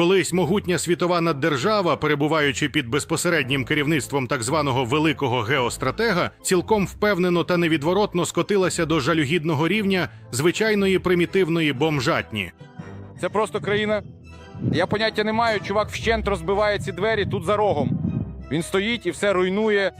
Колись могутня світова наддержава, перебуваючи під безпосереднім керівництвом так званого великого геостратега, цілком впевнено та невідворотно скотилася до жалюгідного рівня звичайної примітивної бомжатні. Це просто країна. Я поняття не маю. Чувак вщент розбиває ці двері тут за рогом. Він стоїть і все руйнує.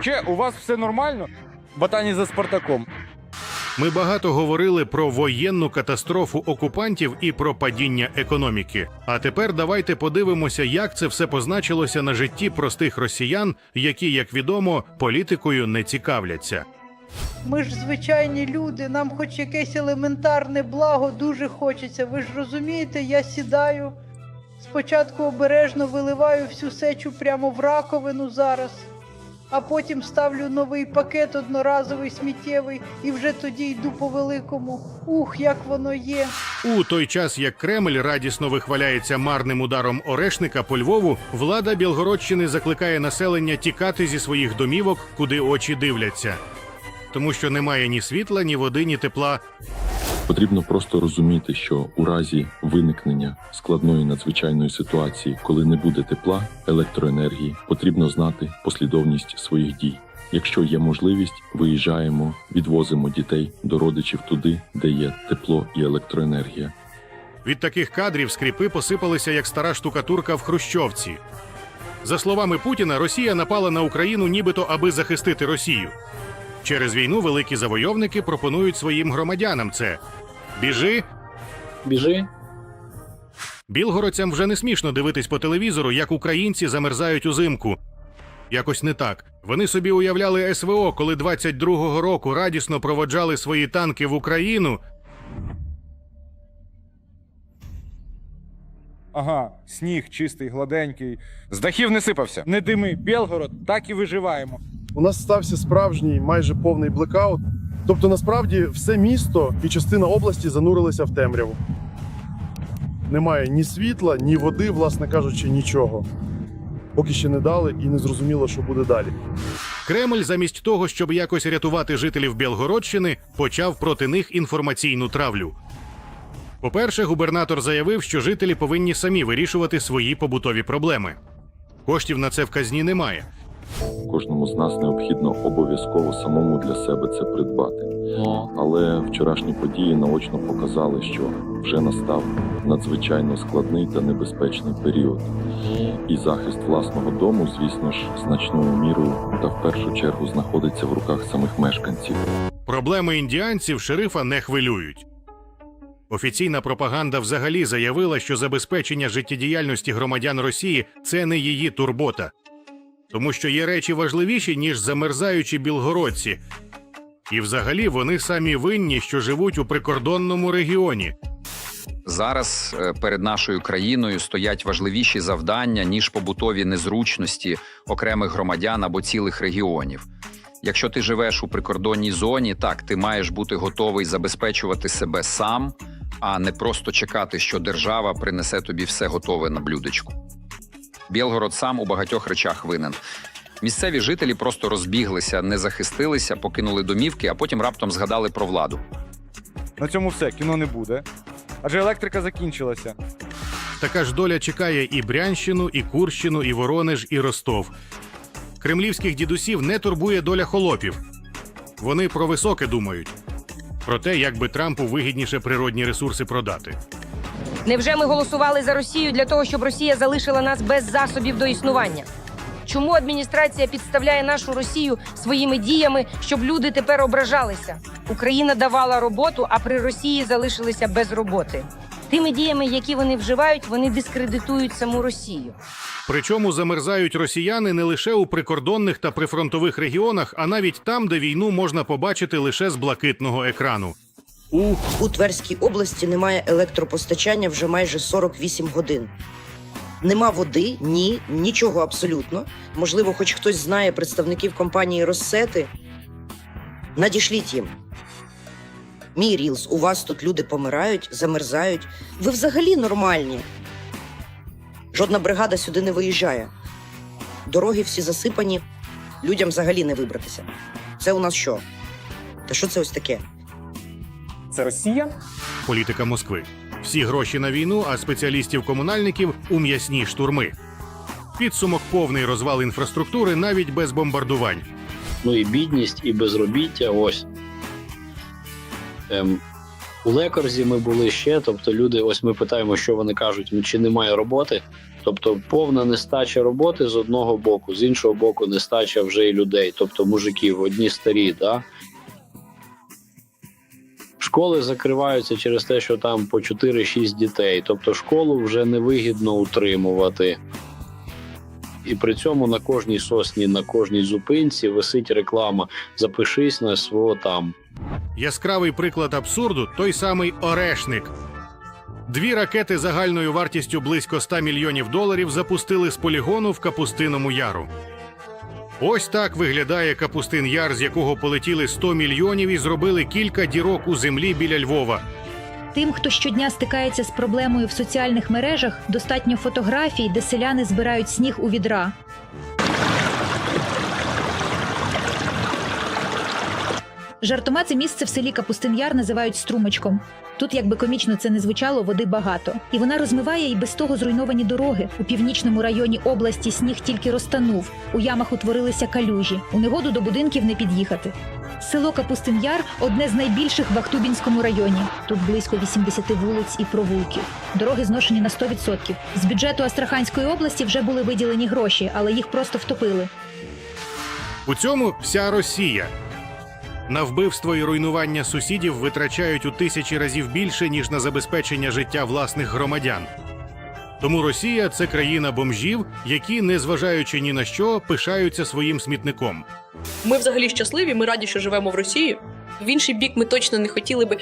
Че, у вас все нормально? Ботані за Спартаком. Ми багато говорили про воєнну катастрофу окупантів і про падіння економіки. А тепер давайте подивимося, як це все позначилося на житті простих росіян, які, як відомо, політикою не цікавляться. Ми ж звичайні люди, нам хоч якесь елементарне благо дуже хочеться. Ви ж розумієте, я сідаю, спочатку обережно виливаю всю сечу прямо в раковину зараз, а потім ставлю новий пакет одноразовий сміттєвий і вже тоді йду по великому. Ух, як воно є. У той час, як Кремль радісно вихваляється марним ударом Орешника по Львову, влада Білгородщини закликає населення тікати зі своїх домівок, куди очі дивляться. Тому що немає ні світла, ні води, ні тепла. Потрібно просто розуміти, що у разі виникнення складної надзвичайної ситуації, коли не буде тепла, електроенергії, потрібно знати послідовність своїх дій. Якщо є можливість, виїжджаємо, відвозимо дітей до родичів туди, де є тепло і електроенергія. Від таких кадрів скріпи посипалися як стара штукатурка в Хрущовці. За словами Путіна, Росія напала на Україну нібито аби захистити Росію. Через війну великі завойовники пропонують своїм громадянам це біжи. Біжи. Білгородцям вже не смішно дивитись по телевізору, як українці замерзають узимку. Якось не так. Вони собі уявляли СВО, коли 22-го року радісно проводжали свої танки в Україну, Ага, сніг чистий, гладенький. З дахів не сипався. Не дими, Білгород, так і виживаємо. У нас стався справжній майже повний блекаут. Тобто, насправді, все місто і частина області занурилися в темряву. Немає ні світла, ні води, власне кажучи, нічого. Поки ще не дали і не зрозуміло, що буде далі. Кремль, замість того, щоб якось рятувати жителів Білгородщини, почав проти них інформаційну травлю. По-перше, губернатор заявив, що жителі повинні самі вирішувати свої побутові проблеми. Коштів на це в казні немає. Кожному з нас необхідно обов'язково самому для себе це придбати. Але вчорашні події наочно показали, що вже настав надзвичайно складний та небезпечний період. І захист власного дому, звісно ж, значною мірою та в першу чергу знаходиться в руках самих мешканців. Проблеми індіанців шерифа не хвилюють. Офіційна пропаганда взагалі заявила, що забезпечення життєдіяльності громадян Росії це не її турбота, тому що є речі важливіші, ніж замерзаючі білгородці. І взагалі вони самі винні, що живуть у прикордонному регіоні. Зараз е, перед нашою країною стоять важливіші завдання ніж побутові незручності окремих громадян або цілих регіонів. Якщо ти живеш у прикордонній зоні, так ти маєш бути готовий забезпечувати себе сам, а не просто чекати, що держава принесе тобі все готове на блюдечку. Білгород сам у багатьох речах винен. Місцеві жителі просто розбіглися, не захистилися, покинули домівки, а потім раптом згадали про владу. На цьому все, кіно не буде. Адже електрика закінчилася. Така ж доля чекає і Брянщину, і Курщину, і Воронеж, і Ростов. Кремлівських дідусів не турбує доля холопів. Вони про високе думають. Про те, як би Трампу вигідніше природні ресурси продати. Невже ми голосували за Росію для того, щоб Росія залишила нас без засобів до існування? Чому адміністрація підставляє нашу Росію своїми діями, щоб люди тепер ображалися? Україна давала роботу, а при Росії залишилися без роботи. Тими діями, які вони вживають, вони дискредитують саму Росію. Причому замерзають росіяни не лише у прикордонних та прифронтових регіонах, а навіть там, де війну можна побачити лише з блакитного екрану. У У Тверській області немає електропостачання вже майже 48 годин. Нема води, ні, нічого абсолютно. Можливо, хоч хтось знає представників компанії Россети. Надішліть їм. Мій Рілс, у вас тут люди помирають, замерзають. Ви взагалі нормальні. Жодна бригада сюди не виїжджає. Дороги всі засипані, людям взагалі не вибратися. Це у нас що? Та що це ось таке? Це Росія. політика Москви. Всі гроші на війну, а спеціалістів-комунальників у м'ясні штурми. Підсумок повний розвал інфраструктури навіть без бомбардувань. ну і бідність, і безробіття. Ось. Ем, у лекорзі ми були ще, тобто люди, ось ми питаємо, що вони кажуть, ну, чи немає роботи. Тобто повна нестача роботи з одного боку, з іншого боку, нестача вже і людей, тобто мужиків, одні старі, да? Школи закриваються через те, що там по 4-6 дітей. Тобто школу вже невигідно утримувати. І при цьому на кожній сосні, на кожній зупинці висить реклама Запишись на свого там. Яскравий приклад абсурду той самий Орешник. Дві ракети загальною вартістю близько 100 мільйонів доларів запустили з полігону в Капустиному Яру. Ось так виглядає Капустин Яр, з якого полетіли 100 мільйонів і зробили кілька дірок у землі біля Львова. Тим, хто щодня стикається з проблемою в соціальних мережах, достатньо фотографій, де селяни збирають сніг у відра. Жартома це місце в селі Капустин-Яр називають струмочком. Тут, як би комічно це не звучало, води багато, і вона розмиває і без того зруйновані дороги. У північному районі області сніг тільки розтанув. У ямах утворилися калюжі. У негоду до будинків не під'їхати. Село Капустин-Яр – одне з найбільших в Ахтубінському районі. Тут близько 80 вулиць і провулків. Дороги зношені на 100%. З бюджету Астраханської області вже були виділені гроші, але їх просто втопили. У цьому вся Росія. На вбивство і руйнування сусідів витрачають у тисячі разів більше, ніж на забезпечення життя власних громадян. Тому Росія це країна бомжів, які, незважаючи ні на що, пишаються своїм смітником. Ми взагалі щасливі, ми раді, що живемо в Росії. В інший бік ми точно не хотіли би.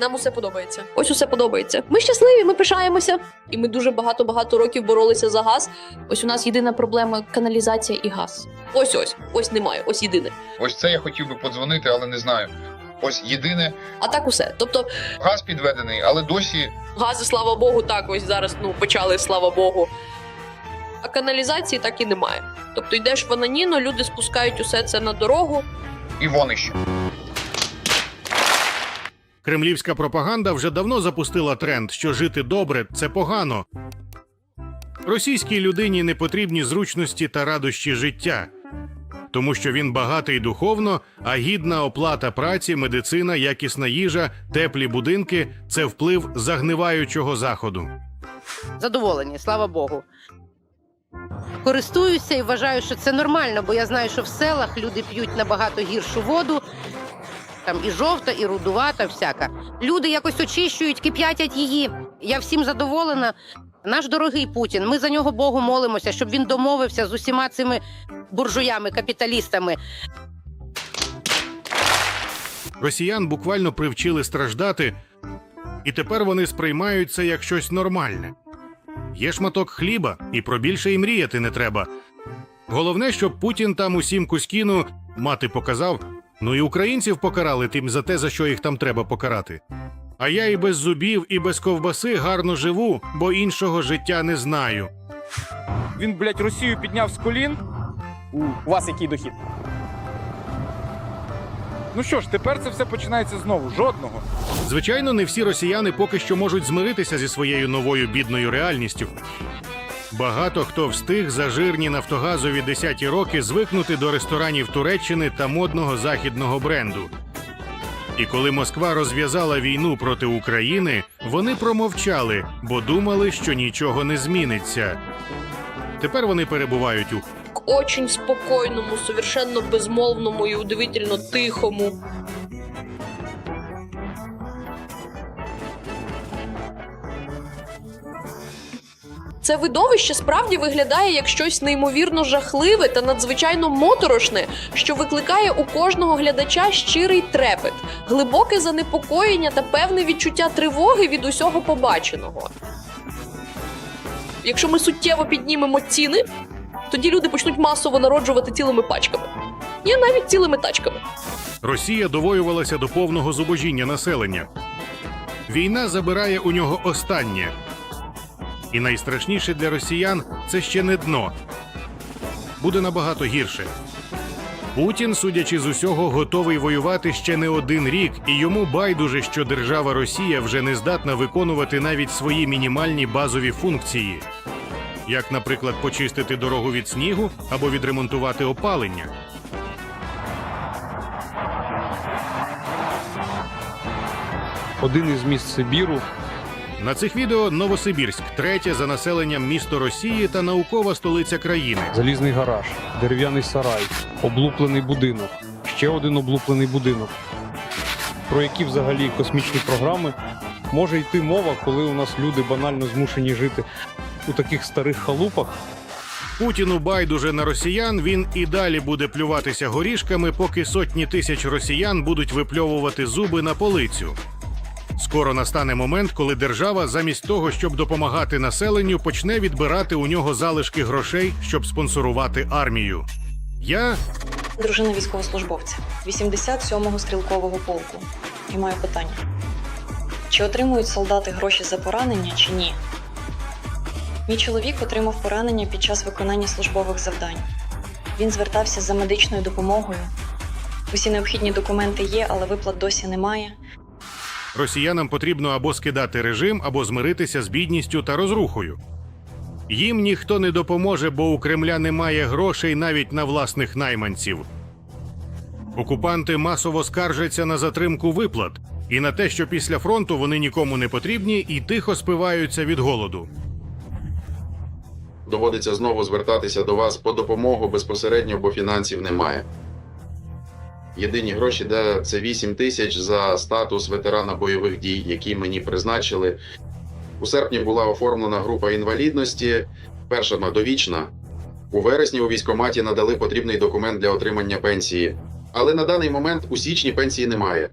Нам усе подобається. Ось усе подобається. Ми щасливі, ми пишаємося. І ми дуже багато-багато років боролися за газ. Ось у нас єдина проблема каналізація і газ. Ось ось, ось немає, ось єдине. Ось це я хотів би подзвонити, але не знаю. Ось єдине, А так усе. Тобто газ підведений, але досі гази, слава Богу, так ось зараз ну почали, слава Богу. А каналізації так і немає. Тобто йдеш в Ананіно, люди спускають усе це на дорогу. і вонище. Кремлівська пропаганда вже давно запустила тренд, що жити добре це погано. Російській людині не потрібні зручності та радощі життя, тому що він багатий духовно, а гідна оплата праці, медицина, якісна їжа, теплі будинки це вплив загниваючого заходу. задоволені, слава Богу. Користуюся і вважаю, що це нормально, бо я знаю, що в селах люди п'ють набагато гіршу воду. Там і жовта, і рудувата, всяка. Люди якось очищують, кип'ятять її. Я всім задоволена. Наш дорогий Путін. Ми за нього Богу молимося, щоб він домовився з усіма цими буржуями, капіталістами. Росіян буквально привчили страждати, і тепер вони сприймають це як щось нормальне. Є шматок хліба, і про більше й мріяти не треба. Головне, щоб Путін там усім кузькіну мати показав, ну і українців покарали тим за те, за що їх там треба покарати. А я і без зубів, і без ковбаси гарно живу, бо іншого життя не знаю. Він, блядь, Росію підняв з колін. У, вас який дохід? Ну що ж, тепер це все починається знову. Жодного. Звичайно, не всі росіяни поки що можуть змиритися зі своєю новою бідною реальністю. Багато хто встиг за жирні нафтогазові десяті роки звикнути до ресторанів Туреччини та модного західного бренду. І коли Москва розв'язала війну проти України, вони промовчали, бо думали, що нічого не зміниться. Тепер вони перебувають у очень спокійному, совершенно безмовному і удивительно тихому. Це видовище справді виглядає як щось неймовірно жахливе та надзвичайно моторошне, що викликає у кожного глядача щирий трепет, глибоке занепокоєння та певне відчуття тривоги від усього побаченого. Якщо ми суттєво піднімемо ціни, тоді люди почнуть масово народжувати цілими пачками. І навіть цілими тачками. Росія довоювалася до повного зубожіння населення. Війна забирає у нього останнє. І найстрашніше для росіян це ще не дно. Буде набагато гірше. Путін, судячи з усього, готовий воювати ще не один рік, і йому байдуже, що держава Росія вже не здатна виконувати навіть свої мінімальні базові функції, як, наприклад, почистити дорогу від снігу або відремонтувати опалення. Один із міст Сибіру На цих відео Новосибірськ, третє за населенням місто Росії та наукова столиця країни. залізний гараж, дерев'яний сарай, облуплений будинок, ще один облуплений будинок. Про які взагалі космічні програми може йти мова, коли у нас люди банально змушені жити у таких старих халупах? Путіну байдуже на росіян. Він і далі буде плюватися горішками, поки сотні тисяч росіян будуть випльовувати зуби на полицю. Скоро настане момент, коли держава, замість того, щоб допомагати населенню, почне відбирати у нього залишки грошей, щоб спонсорувати армію. Я Дружина військовослужбовця 87-го стрілкового полку. І маю питання: чи отримують солдати гроші за поранення, чи ні? Мій чоловік отримав поранення під час виконання службових завдань. Він звертався за медичною допомогою. Усі необхідні документи є, але виплат досі немає. Росіянам потрібно або скидати режим, або змиритися з бідністю та розрухою. Їм ніхто не допоможе, бо у Кремля немає грошей навіть на власних найманців. Окупанти масово скаржаться на затримку виплат і на те, що після фронту вони нікому не потрібні і тихо спиваються від голоду. Доводиться знову звертатися до вас по допомогу безпосередньо, бо фінансів немає. Єдині гроші, де це 8 тисяч за статус ветерана бойових дій, які мені призначили. У серпні була оформлена група інвалідності, перша вона довічна. У вересні у військкоматі надали потрібний документ для отримання пенсії. Але на даний момент у січні пенсії немає.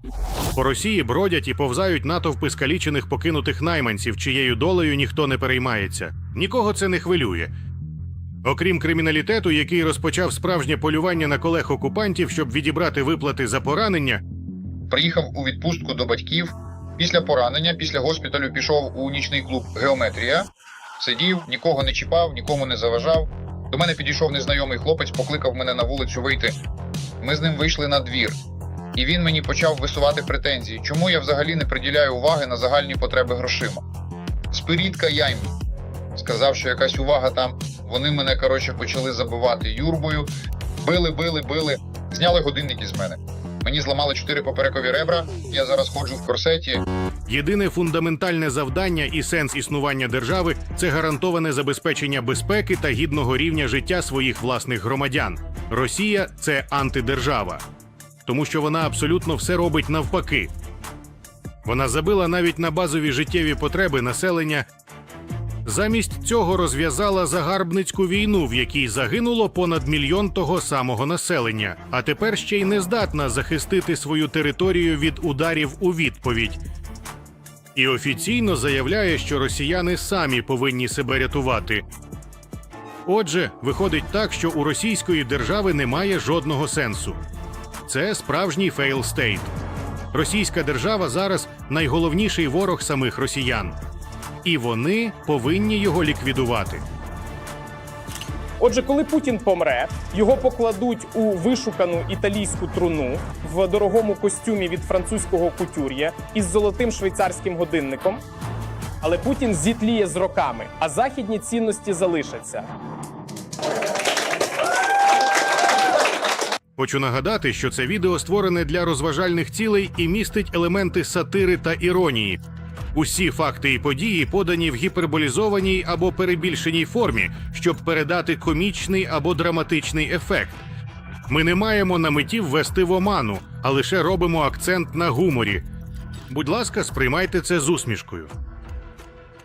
По Росії бродять і повзають натовпи скалічених покинутих найманців, чиєю долею ніхто не переймається. Нікого це не хвилює. Окрім криміналітету, який розпочав справжнє полювання на колег окупантів, щоб відібрати виплати за поранення, Приїхав у відпустку до батьків. Після поранення, після госпіталю пішов у нічний клуб Геометрія. Сидів, нікого не чіпав, нікому не заважав. До мене підійшов незнайомий хлопець, покликав мене на вулицю вийти. Ми з ним вийшли на двір. І він мені почав висувати претензії, чому я взагалі не приділяю уваги на загальні потреби грошима. Спирітка я йому. Сказав, що якась увага там. Вони мене, коротше, почали забивати юрбою. Били, били, били. Зняли годинник із мене. Мені зламали чотири поперекові ребра. Я зараз ходжу в корсеті. єдине фундаментальне завдання і сенс існування держави це гарантоване забезпечення безпеки та гідного рівня життя своїх власних громадян. Росія це антидержава, тому що вона абсолютно все робить навпаки. Вона забила навіть на базові життєві потреби населення. Замість цього розв'язала загарбницьку війну, в якій загинуло понад мільйон того самого населення, а тепер ще й не здатна захистити свою територію від ударів у відповідь. І офіційно заявляє, що росіяни самі повинні себе рятувати. Отже, виходить так, що у російської держави немає жодного сенсу. Це справжній фейл стейт. Російська держава зараз найголовніший ворог самих росіян, і вони повинні його ліквідувати. Отже, коли Путін помре, його покладуть у вишукану італійську труну в дорогому костюмі від французького кутюр'є із золотим швейцарським годинником. Але Путін зітліє з роками, а західні цінності залишаться. Хочу нагадати, що це відео створене для розважальних цілей і містить елементи сатири та іронії. Усі факти і події подані в гіперболізованій або перебільшеній формі, щоб передати комічний або драматичний ефект. Ми не маємо на меті ввести в оману, а лише робимо акцент на гуморі. Будь ласка, сприймайте це з усмішкою.